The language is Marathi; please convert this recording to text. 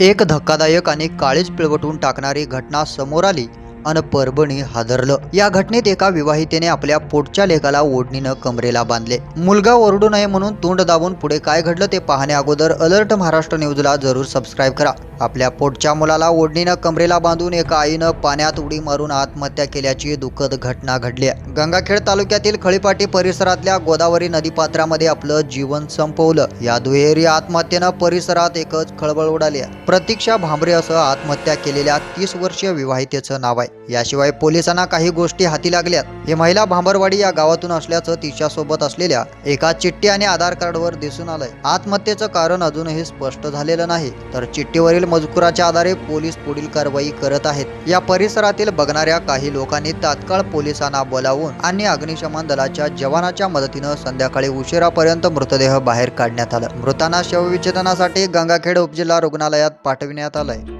एक धक्कादायक आणि काळीच पिळवटून टाकणारी घटना समोर आली अन परभणी हादरलं. या घटनेत एका विवाहितेने आपल्या पोटच्या लेकाला ओढणीनं कमरेला बांधले. मुलगा ओरडू नये म्हणून तोंड दाबून पुढे काय घडलं ते पाहण्या अगोदर अलर्ट महाराष्ट्र न्यूजला जरूर सबस्क्राईब करा. आपल्या पोटच्या मुलाला ओढणीनं कमरेला बांधून एका आईनं पाण्यात उडी मारून आत्महत्या केल्याची दुःखद घटना घडली आहे. गंगाखेड तालुक्यातील खळीपाटी परिसरातल्या गोदावरी नदीपात्रामध्ये आपलं जीवन संपवलं. या दुहेरी आत्महत्येनं परिसरात एकच खळबळ उडाली आहे. प्रतीक्षा भांबरे असं आत्महत्या केलेल्या तीस वर्षीय विवाहितेचं नाव आहे. याशिवाय पोलिसांना काही गोष्टी हाती लागल्यात. ही महिला भांबरवाडी या गावातून असल्याचं तिच्यासोबत असलेल्या एका चिठ्ठी आणि आधार कार्डवर दिसून आलंय. आत्महत्येचं कारण अजूनही स्पष्ट झालेलं नाही. तर चिठ्ठीवरील मजकुराच्या आधारे पोलीस पुढील कारवाई करत आहेत. या परिसरातील बघणाऱ्या काही लोकांनी तात्काळ पोलिसांना बोलावून आणि अग्निशमन दलाच्या जवानाच्या मदतीनं संध्याकाळी उशिरापर्यंत मृतदेह बाहेर काढण्यात आला. मृतांना शवविच्छेदनासाठी गंगाखेड उपजिल्हा रुग्णालयात पाठविण्यात आलंय.